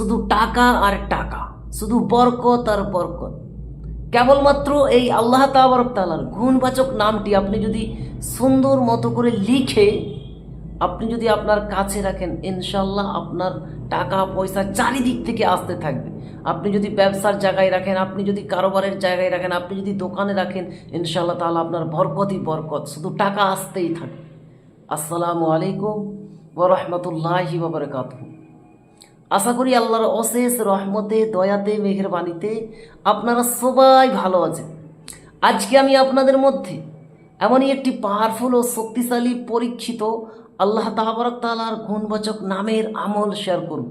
শুধু টাকা আর টাকা, শুধু বরকত আর বরকত। কেবলমাত্র এই আল্লাহ তাবরক তালার গুণবাচক নামটি আপনি যদি সুন্দর মতো করে লিখে আপনি যদি আপনার কাছে রাখেন ইনশাল্লাহ আপনার টাকা পয়সা চারিদিক থেকে আসতে থাকবে। আপনি যদি ব্যবসার জায়গায় রাখেন, আপনি যদি কারোবারের জায়গায় রাখেন, আপনি যদি দোকানে রাখেন ইনশাল্লাহ তাহলে আপনার বরকতই বরকত, শুধু টাকা আসতেই থাকবে। আসসালামু আলাইকুম ওরহমতুল্লাহি বাবরকাতুহ আশা করি আল্লাহর অশেষ রহমতে, দয়াতে মেঘের বাণীতে আপনারা সবাই ভালো আছেন। আজকে আমি আপনাদের মধ্যে এমনই একটি পাওয়ারফুল ও শক্তিশালী, পরীক্ষিত আল্লাহ তাবারক তালার গুণবাচক নামের আমল শেয়ার করব।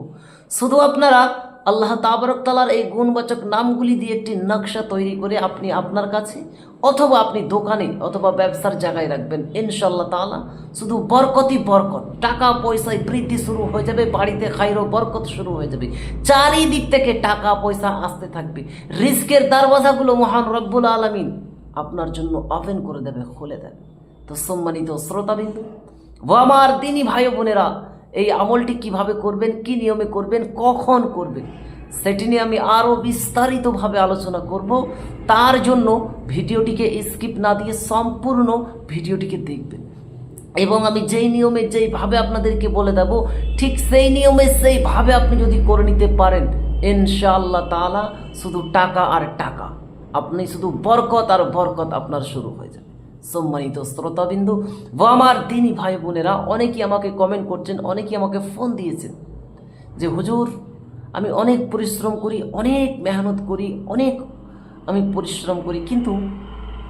শুধু আপনারা আল্লাহ তাবরকতালার এই গুণবাচক নামগুলি দিয়ে একটি নকশা তৈরি করে আপনি আপনার কাছে অথবা আপনি দোকানে অথবা ব্যবসার জায়গায় রাখবেন। ইনশাল্লাহ তাআলা শুধু বরকতই বরকত। টাকা পয়সায় বৃদ্ধি শুরু হয়ে যাবে, বাড়িতে খাইরো বরকত শুরু হয়ে যাবে। চারিদিক থেকে টাকা পয়সা আসতে থাকবে। রিস্কের দরওয়াজাগুলো মহান রব্বুল আলমিন আপনার জন্য ওপেন করে দেবে, খুলে দেবে। তো সম্মানিত শ্রোতাবিন্দু, ও আমার দিনী ভাই বোনেরা এই আমলটি কীভাবে করবেন, কি নিয়মে করবেন, কখন করবেন, সেটি নিয়ে আমি আরও বিস্তারিতভাবে আলোচনা করব। তার জন্য ভিডিওটিকে স্কিপ না দিয়ে সম্পূর্ণ ভিডিওটিকে দেখবেন। এবং আমি যেই নিয়মে যেইভাবে আপনাদেরকে বলে দেব, ঠিক সেই নিয়মে সেইভাবে আপনি যদি করে নিতে পারেন, ইনশাআল্লাহ তাআলা শুধু টাকা আর টাকা। আপনি শুধু বরকত আর বরকত আপনার শুরু হয়ে যাবে। সম্মানিত শ্রোতাবিন্দু, ও আমার দিনী ভাই বোনেরা, অনেকেই আমাকে কমেন্ট করছেন, অনেকেই আমাকে ফোন দিয়েছেন যে, হুজুর, আমি অনেক পরিশ্রম করি, অনেক মেহনত করি, অনেক আমি পরিশ্রম করি, কিন্তু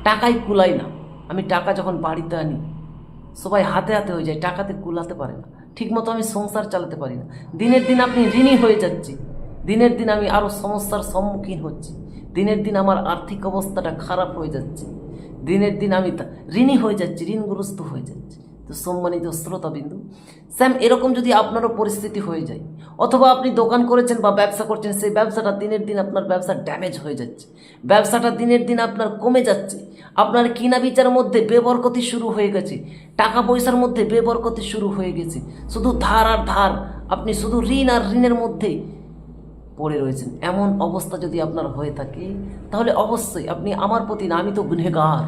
টাকাই কুলাই না। আমি টাকা যখন বাড়িতে আনি, সবাই হাতে হাতে হয়ে যায়, টাকাতে কুলাতে পারে না। ঠিকমতো আমি সংসার চালাতে পারি না। দিনের দিন আপনি ঋণী হয়ে যাচ্ছি। দিনের দিন আমি আরও সমস্যার সম্মুখীন হচ্ছি। দিনের দিন আমার আর্থিক অবস্থাটা খারাপ হয়ে যাচ্ছে। দিনের দিন আমি ঋণী হয়ে যাচ্ছি, ঋণগ্রস্ত হয়ে যাচ্ছি। তো সম্মানিত শ্রোতাবিন্দু, স্যাম, এরকম যদি আপনারও পরিস্থিতি হয়ে যায়, অথবা আপনি দোকান করেছেন বা ব্যবসা করছেন, সেই ব্যবসাটা দিনের দিন আপনার ব্যবসা ড্যামেজ হয়ে যাচ্ছে। ব্যবসাটা দিনের দিন আপনার কমে যাচ্ছে। আপনার কিনা বিচার মধ্যে বেবরকতি শুরু হয়ে গেছে। টাকা পয়সার মধ্যে বেবরকতি শুরু হয়ে গেছে। শুধু ধার আর ধার, আপনি শুধু ঋণ আর ঋণের মধ্যেই পড়ে রয়েছেন। এমন অবস্থা যদি আপনার হয়ে থাকে, তাহলে অবশ্যই আপনি আমার প্রতি না, আমি তো গুনেগার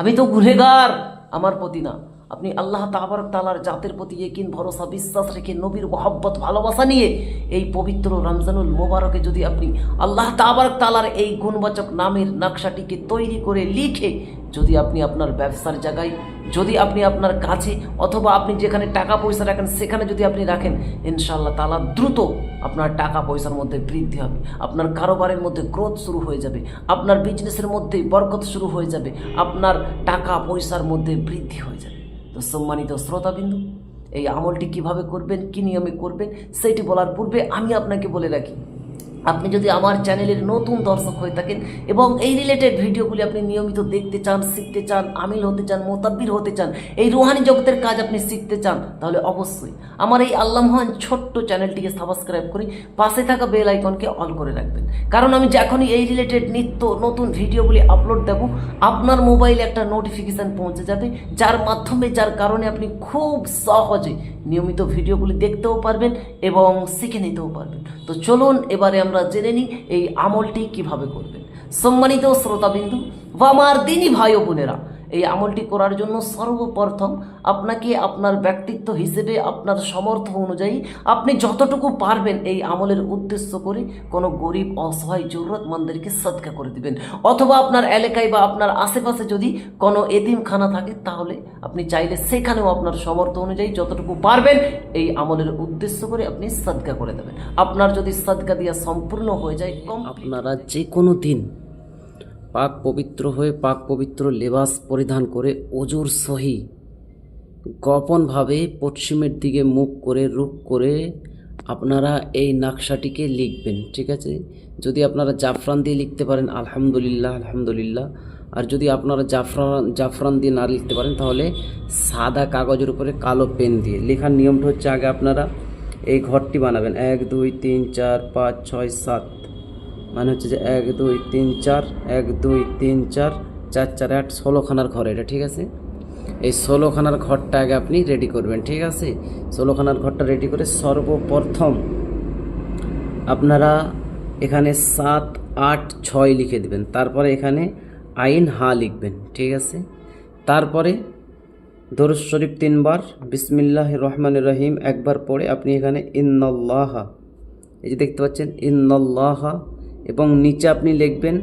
আমি তো গুনেগার আমার প্রতি না। আপনি আল্লাহ তাবারক তালার জাতের প্রতি একিন ভরসা, বিশ্বাস রেখে নবীর মহব্বত, ভালোবাসা নিয়ে এই পবিত্র রমজানুল মোবারকে যদি আপনি আল্লাহ তাবারক তালার এই গুণবাচক নামের নকশাটিকে তৈরি করে লিখে যদি আপনি আপনার ব্যবসার জায়গায়, যদি আপনি আপনার কাছে অথবা আপনি যেখানে টাকা পয়সা রাখেন সেখানে যদি আপনি রাখেন, ইনশাআল্লাহ তালা দ্রুত আপনার টাকা পয়সার মধ্যে বৃদ্ধি হবে। আপনার কারোবারের মধ্যে গ্রোথ শুরু হয়ে যাবে। আপনার বিজনেসের মধ্যে বরকত শুরু হয়ে যাবে। আপনার টাকা পয়সার মধ্যে বৃদ্ধি হয়ে যাবে। তো সম্মানিত শ্রোতাবিন্দু, এই আমলটি কীভাবে করবেন, কী নিয়মে করবেন সেটি বলার পূর্বে আমি আপনাকে বলে রাখি। আপনি যদি আমার চ্যানেলের নতুন দর্শক হয়ে থাকেন এবং এই রিলেটেড ভিডিওগুলি আপনি নিয়মিত দেখতে চান, শিখতে চান, আমিল হতে চান, মোতাব্বির হতে চান, এই রুহানি জগতের কাজ আপনি শিখতে চান, তাহলে অবশ্যই আমার এই আল্লাহ মহান ছোট্ট চ্যানেলটিকে সাবস্ক্রাইব করে পাশে থাকা বেল আইকনকে অল করে রাখবেন। কারণ আমি যখনই এই রিলেটেড নিত্য নতুন ভিডিওগুলি আপলোড দেব, আপনার মোবাইলে একটা নোটিফিকেশান পৌঁছে যাবে, যার মাধ্যমে, যার কারণে আপনি খুব সহজে নিয়মিত ভিডিওগুলি দেখতেও পারবেন এবং শিখে নিতেও পারবেন। তো চলুন এবারে আমরা জেনে নিই এই আমলটি কীভাবে করবেন। সম্মানিত শ্রোতাবিন্দু বা আমার দিনই ভাই বোনেরা এই আমলটি করার জন্য সর্বপ্রথম আপনাকে আপনার ব্যক্তিত্ব হিসেবে আপনার সমর্থ অনুযায়ী আপনি যতটুকু পারবেন এই আমলের উদ্দেশ্য করে কোনো গরিব, অসহায়, জরুরতমন্দেরকে সৎকা করে দিবেন। অথবা আপনার এলাকায় বা আপনার আশেপাশে যদি কোনো এতিমখানা থাকে, তাহলে আপনি চাইলে সেখানেও আপনার সমর্থ অনুযায়ী যতটুকু পারবেন এই আমলের উদ্দেশ্য করে আপনি সদকা করে দেবেন। আপনার যদি সদকা দিয়া সম্পূর্ণ হয়ে যায় কম আপনারা যে কোনো দিন পাক পবিত্র হয়ে পাক পবিত্র লেবাস পরিধান করে অজুর সহি গোপনভাবে পশ্চিমের দিকে মুখ করে রুখ করে আপনারা এই নকশাটিকে লিখবেন, ঠিক আছে? যদি আপনারা জাফরান দিয়ে লিখতে পারেন, আলহামদুলিল্লাহ আলহামদুলিল্লাহ। আর যদি আপনারা জাফরান জাফরান দিয়ে না লিখতে পারেন, তাহলে সাদা কাগজের উপরে কালো পেন দিয়ে। লেখার নিয়মটা হচ্ছে আগে আপনারা এই ঘরটি বানাবেন। এক, দুই, তিন, চার, পাঁচ, ছয়, সাত। মানে হচ্ছে যে এক, দুই, তিন, চার, এক, দুই, তিন, চার চার চার, আট ষোলোখানার ঘর এটা, ঠিক আছে? এই ষোলোখানার ঘরটা আগে আপনি রেডি করবেন, ঠিক আছে? ষোলোখানার ঘরটা রেডি করে সর্বপ্রথম আপনারা এখানে সাত, আট, ছয় লিখে দেবেন। তারপরে এখানে আইন হা লিখবেন, ঠিক আছে? তারপরে দরুদ শরীফ তিনবার বিসমিল্লাহ রহমান রহিম একবার পড়ে আপনি এখানে ইন্নল্লাহা, এই যে দেখতে পাচ্ছেন, ইন্নল্লাহা এবং নিচে আপনি লিখবেন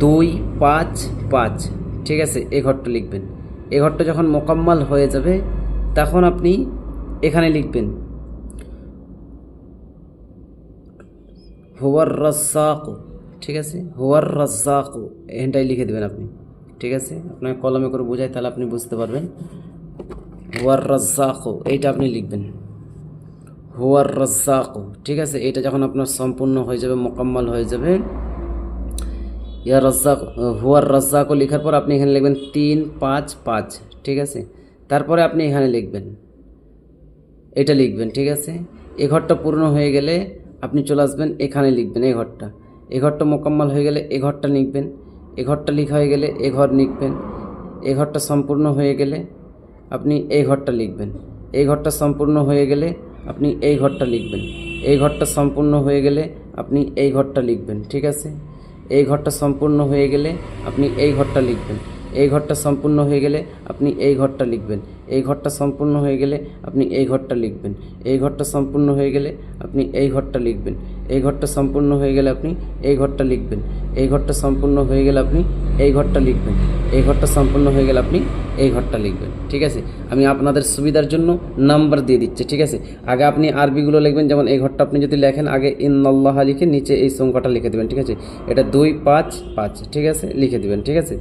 দুই পাঁচ পাঁচ। ঠিক আছে, এ ঘরটা লিখবেন। এ ঘরটা যখন মোকাম্মাল হয়ে যাবে, তখন আপনি এখানে লিখবেন, হুয়ার রাজ্জাকু। ঠিক আছে, হুয়ার রাজ্জাকু। এখানটাই লিখে দেবেন আপনি। ঠিক আছে, আপনাকে কলমে করে বোঝাই তাহলে আপনি বুঝতে পারবেন। হুয়ার রাজ্জাকু, এইটা আপনি লিখবেন। হুয়ার রাজ্জাকু, ঠিক আছে? এটা যখন আপনার সম্পূর্ণ হয়ে যাবে, মোকাম্মল হয়ে যাবে, ইয়া রাজ্জাক, হুয়ার রাজ্জাকু লেখার পর আপনি এখানে লিখবেন তিন পাঁচ পাঁচ, ঠিক আছে? তারপরে আপনি এখানে লিখবেন, এটা লিখবেন, ঠিক আছে? এ ঘরটা পূর্ণ হয়ে গেলে আপনি চলে আসবেন, এখানে লিখবেন এই ঘরটা। এ ঘরটা মোকাম্মল হয়ে গেলে এ ঘরটা লিখবেন, এ ঘরটা লেখা হয়ে গেলে এ ঘর লিখবেন, এ ঘরটা সম্পূর্ণ হয়ে গেলে আপনি এই ঘরটা লিখবেন এই ঘরটা সম্পূর্ণ হয়ে গেলে আপনি এই ঘরটা লিখবেন এই ঘরটা সম্পূর্ণ হয়ে গেলে আপনি এই ঘরটা লিখবেন ঠিক আছে এই ঘরটা সম্পূর্ণ হয়ে গেলে আপনি এই ঘরটা লিখবেন এই ঘরটা সম্পূর্ণ হয়ে গেলে আপনি এই ঘরটা লিখবেন এই ঘরটা সম্পূর্ণ হয়ে গেলে আপনি এই ঘরটা লিখবেন এই ঘরটা সম্পূর্ণ হয়ে গেলে আপনি এই ঘরটা লিখবেন এই ঘরটা সম্পূর্ণ হয়ে গেলে আপনি এই ঘরটা লিখবেন এই ঘরটা সম্পূর্ণ হয়ে গেলে আপনি এই ঘরটা লিখবেন এই ঘরটা সম্পূর্ণ হয়ে গেলে আপনি এই ঘরটা লিখবেন, ঠিক আছে? আমি আপনাদের সুবিধার জন্য নাম্বার দিয়ে দিচ্ছি, ঠিক আছে? আগে আপনি আরবিগুলো লিখবেন, যেমন এই ঘরটা আপনি যদি লেখেন, আগে ইন্নল্লাহ লিখে নিচে এই সংখ্যাটা লিখে দেবেন, ঠিক আছে? এটা দুই, পাঁচ পাঁচ, ঠিক আছে? লিখে দেবেন, ঠিক আছে?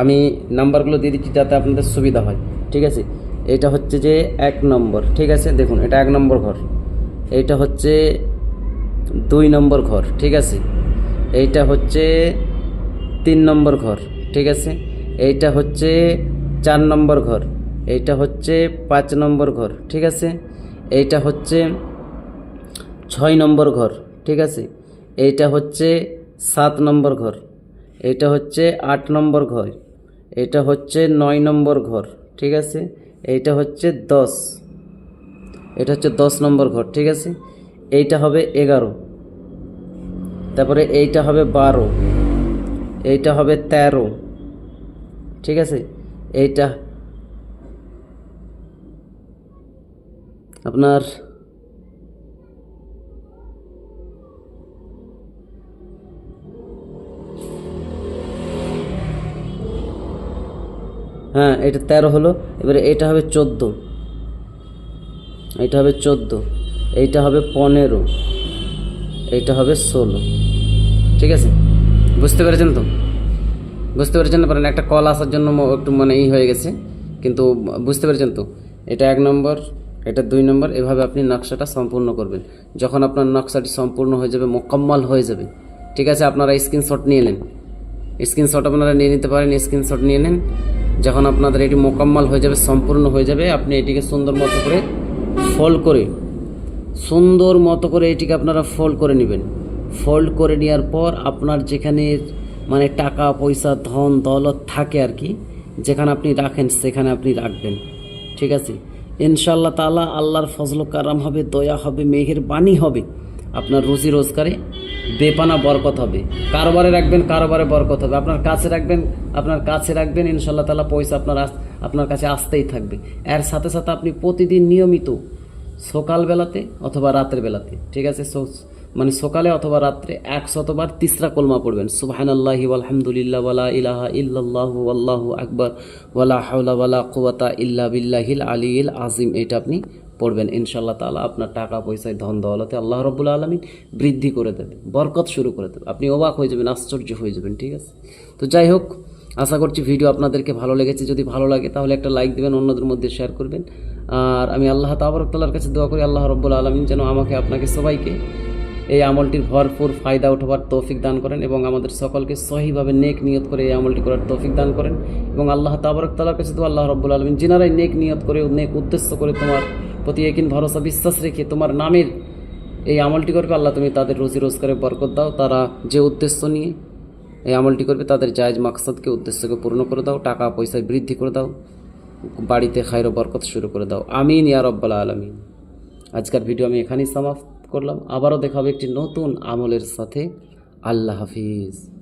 আমি নাম্বারগুলো দিয়ে দিচ্ছি যাতে আপনাদের সুবিধা হয়, ঠিক আছে? এটা হচ্ছে যে এক নম্বর, ঠিক আছে? দেখুন, এটা এক নম্বর ঘর। এইটা হচ্ছে দুই নম্বর ঘর, ঠিক আছে? এইটা হচ্ছে তিন নম্বর ঘর, ঠিক আছে? এইটা হচ্ছে চার নম্বর ঘর। এইটা হচ্ছে পাঁচ নম্বর ঘর, ঠিক আছে? এইটা হচ্ছে ছয় নম্বর ঘর, ঠিক আছে? এইটা হচ্ছে সাত নম্বর ঘর, এইটা হচ্ছে আট নম্বর ঘর এটা হচ্ছে নয় নম্বর ঘর, ঠিক আছে? এইটা হচ্ছে দশ, এটা হচ্ছে দশ নম্বর ঘর, ঠিক আছে? এইটা হবে এগারো, তারপরে এইটা হবে বারো, এইটা হবে তেরো, ঠিক আছে? এইটা। আপনার হ্যাঁ এটা তেরো হলো। এবারে এটা হবে চোদ্দ। এটা হবে চোদ্দ। এইটা হবে পনেরো। এইটা হবে ষোলো। ঠিক আছে? বুঝতে পেরেছেন তো? বুঝতে পেরেছেন পারেন একটা কল আসার জন্য একটু মানে ই হয়ে গেছে। কিন্তু বুঝতে পেরেছেন তো? এটা এক নম্বর, এটা দুই নম্বর, এভাবে আপনি নকশাটা সম্পূর্ণ করবেন। যখন আপনার নকশাটি সম্পূর্ণ হয়ে যাবে, মোকাম্মল হয়ে যাবে। ঠিক আছে, আপনারা স্ক্রিনশট নিয়ে নেন। স্ক্রিনশট আপনারা নিয়ে নিতে পারেন স্ক্রিনশট নিয়ে নেন। যখন আপনাদের এটি মোকাম্মল হয়ে যাবে, সম্পূর্ণ হয়ে যাবে, আপনি এটিকে সুন্দর মতো করে ফোল্ড করে, সুন্দর মতো করে এটিকে আপনারা ফোল্ড করে নেবেন। ফোল্ড করে নেওয়ার পর আপনার যেখানে মানে টাকা, পয়সা, ধন, দৌলত থাকে আর কি, যেখানে আপনি রাখেন সেখানে আপনি রাখবেন। ঠিক আছে? ইনশাল্লাহ তাআলা আল্লাহর ফজল কারাম হবে, দয়া হবে মেঘের বাণী হবে, আপনার রুজি রোজগারে বেপানা, বরকত হবে। কারোবারে রাখবেন, কারোবারে বরকত হবে। আপনার কাছে রাখবেন, আপনার কাছে রাখবেন ইনশাল্লাহ তাআলা পয়সা আপনার আপনার কাছে আসতেই থাকবে। এর সাথে সাথে আপনি প্রতিদিন নিয়মিত সকালবেলাতে অথবা রাতের বেলাতে, ঠিক আছে? মানে সকালে অথবা রাত্রে একশতবার তিসরা কলমা পড়বেন। সুবাহান আল্লাহি আলহামদুলিল্লাহ ওয়ালা ইলাহা ইল্লাল্লাহু আল্লাহু আকবার ওয়ালা হাওলা কুওয়াতা ইল্লা বিল্লাহিল আলিয়িল আজিম এটা আপনি পড়বেন। ইনশাআল্লাহ তাআলা আপনার টাকা পয়সায় ধন, দৌলতে আল্লাহ রব্বুল আলমিন বৃদ্ধি করে দেবে বরকত শুরু করে দেবে আপনি অবাক হয়ে যাবেন, আশ্চর্য হয়ে যাবেন, ঠিক আছে? তো যাই হোক, আশা করছি ভিডিও আপনাদেরকে ভালো লেগেছে। যদি ভালো লাগে তাহলে একটা লাইক দেবেন, অন্যদের মধ্যে শেয়ার করবেন। আর আমি আল্লাহ তাবরকতাল্লার কাছে দোয়া করি, আল্লাহ রব্বুল আলমিন যেন আমাকে, আপনাকে সবাইকে এই আমলটির ভরপুর ফায়দা উঠাবার তৌফিক দান করেন এবং আমাদের সকলকে সহিভাবে নেক নিয়ত করে এই আমলটি করার তৌফিক দান করেন এবং আল্লাহ তাবরকতাল্লার কাছে তো আল্লাহ রব্বুল আলমিন যিনারাই নেক নিয়ত করে নেক উদ্দেশ্য করে তোমার প্রতি একিন ভরসা বিশ্বাস রেখে তোমার নামের এই আমলটি করবে, আল্লাহ তুমি তাদের রুজি রোজগারে বরকত দাও। তারা যে উদ্দেশ্য নিয়ে এই আমলটি করবে, তাদের জায়জ মাকসাদকে উদ্দেশ্যকে পূর্ণ করে দাও, টাকা পয়সায় বৃদ্ধি করে দাও, বাড়িতে খায়র বরকত শুরু করে দাও। আমিন ইয়া রব্বাল আলমিন। আজকের ভিডিও আমি এখানেই সমাপ্ত। করলাম। আবারও দেখা হবে একটি নতুন আমলের সাথে। আল্লাহ হাফিজ।